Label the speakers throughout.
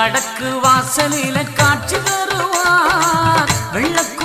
Speaker 1: வடக்கு வாசலில காட்சி தருவார்.
Speaker 2: வெள்ளக்கு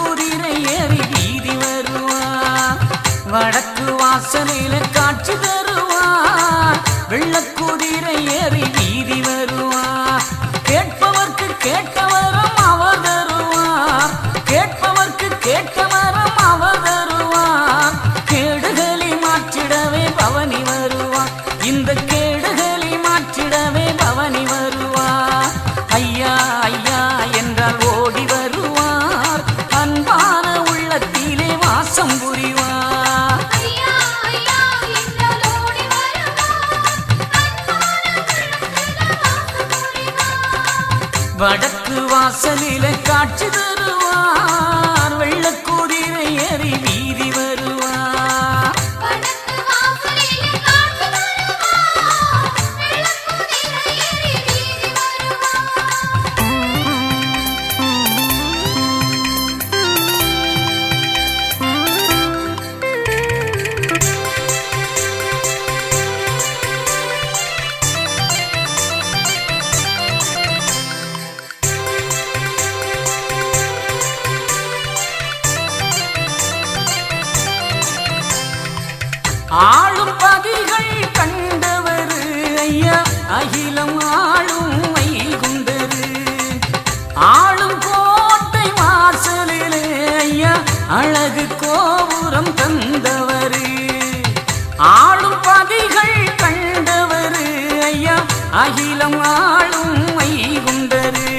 Speaker 2: உலகம்
Speaker 1: ஆளும் வைகுண்டரு.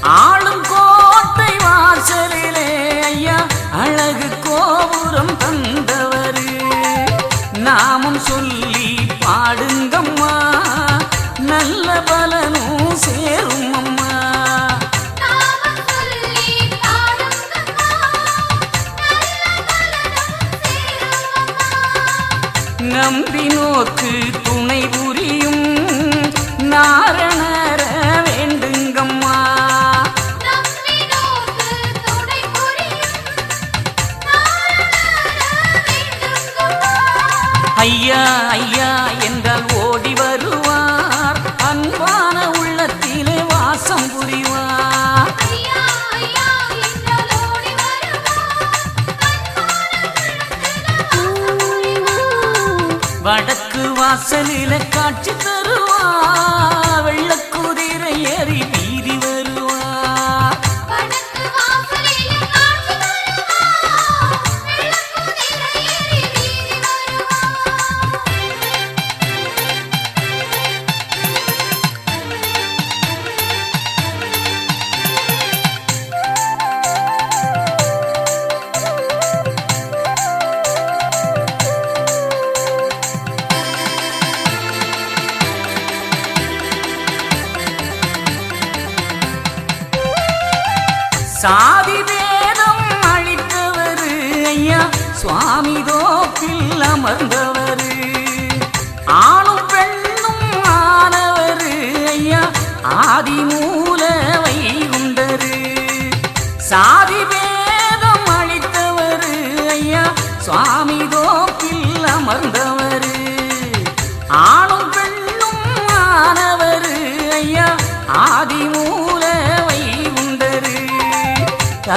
Speaker 1: ஆளும் கோட்டை வாசலிலே ஐயா அழகு கோபுரம் தந்தவரு. நாமும் சொல்ல വാസലിലെ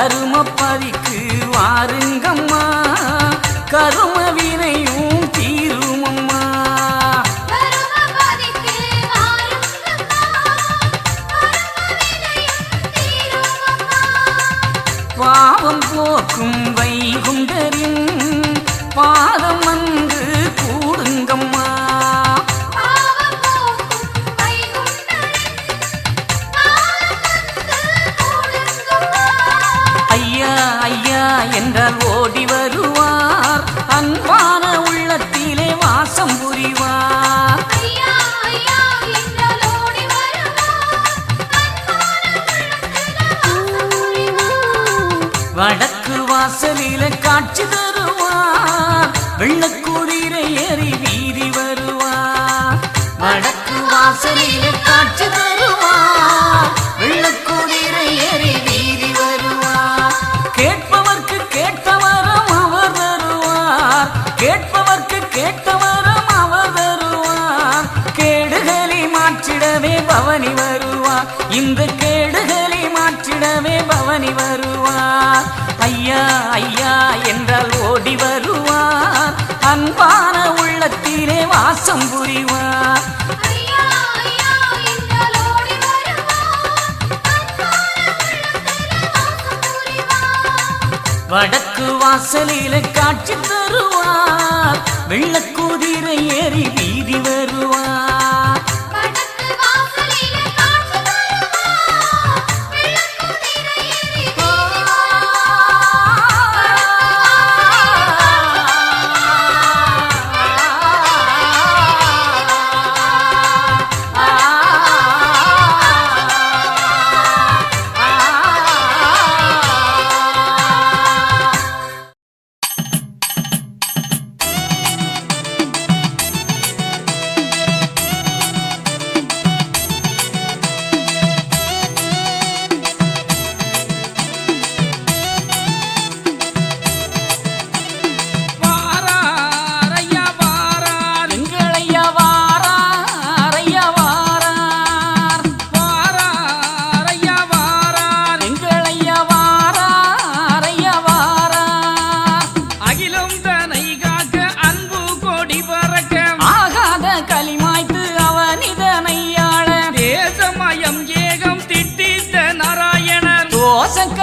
Speaker 1: கரும வாருங்கம்மா. கரும வினையும் தீருமம்மா பாவம் போக்கும் வைகுண்டரின்
Speaker 2: பா
Speaker 1: வடக்கு வாசலில காட்சி தருவார். வெள்ளக்குதிரை ஏறி வீதி வருவார்.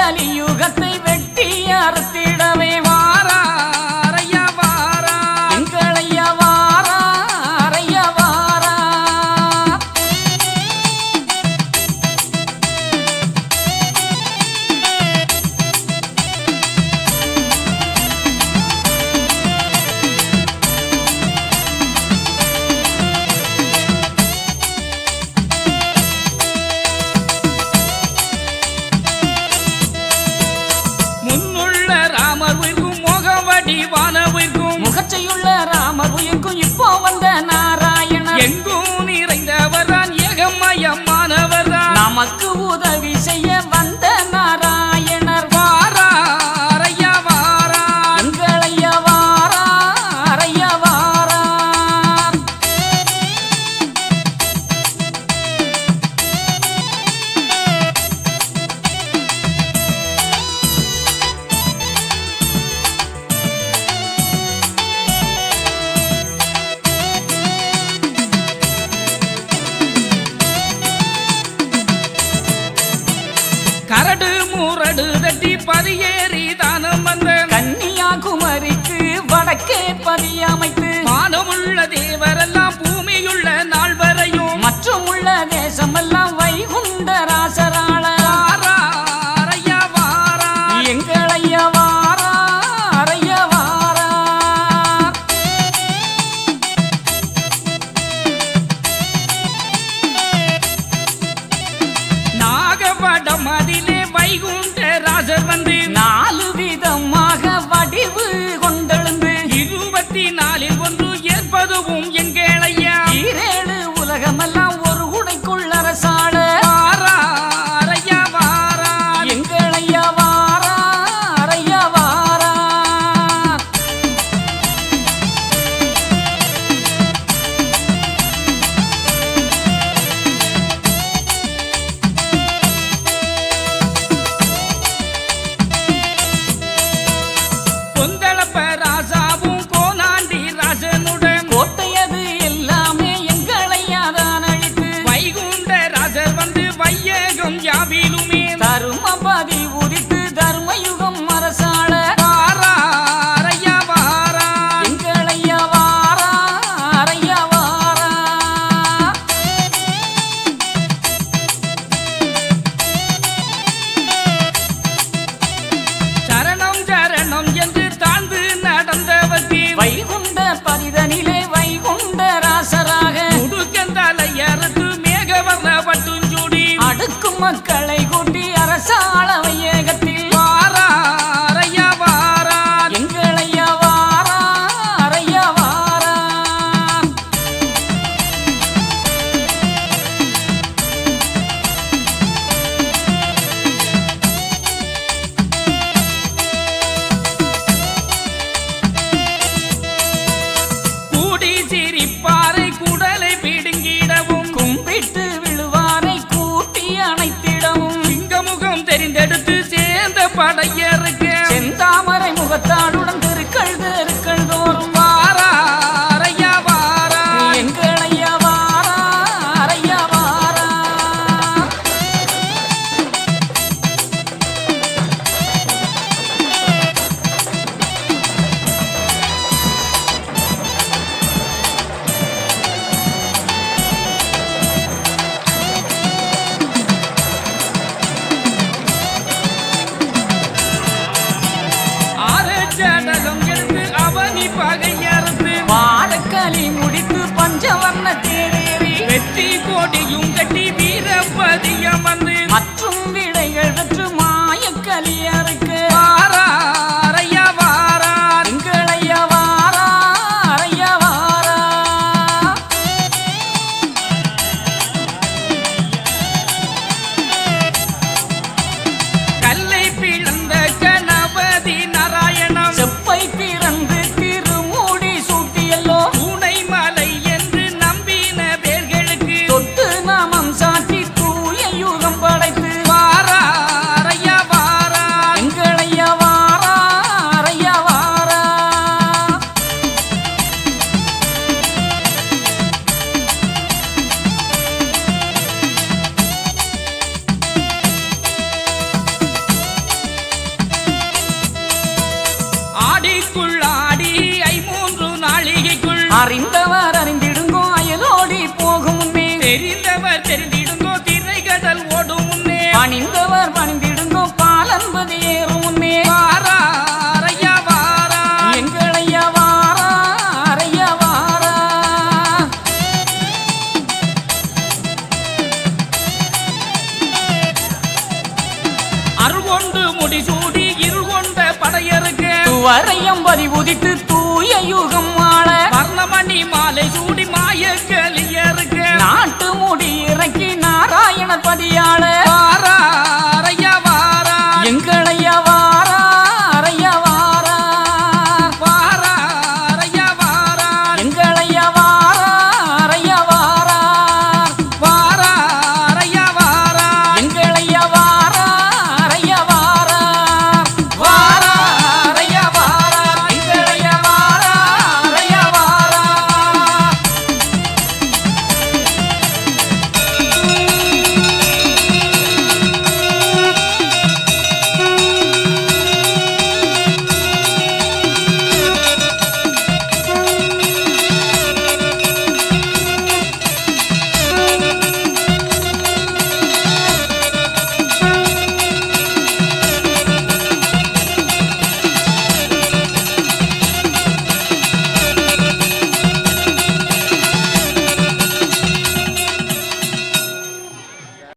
Speaker 1: கலியுகத்தை 波纹的那。
Speaker 3: கரடு மூரடு தட்டி பதியேறி தானம் வந்த
Speaker 1: கன்னியாகுமரிக்கு வடக்கே பதியமைத்து
Speaker 3: மானமுள்ள தேவரெல்லாம் பூமியுள்ள நாள் வரையும்
Speaker 1: மற்றும் உள்ள
Speaker 3: தேசமல்ல
Speaker 1: அறிந்தவர் அறிந்திடுங்கோ அயலோடி போகும் முன்னே.
Speaker 3: தெரிந்தவர் தெரிந்திடுங்கோ திரைகடல் ஓடும் முன்னே.
Speaker 1: பணிந்தவர் பணிந்திடுங்கோ பாலன்பது ஏறும் முன்னே.
Speaker 3: வாராரையா வாரா.
Speaker 1: எங்களையா வாரா.
Speaker 3: அருகொண்டு முடிசூடி படையருக்கு
Speaker 1: துவரையம் பதி உதித்து தூய யுகம் வாழ.
Speaker 3: வர்ணமணி மாலை சூடி மாய கலியருக்கு
Speaker 1: நாட்டு முடி இறக்கி நாராயண பதியாள.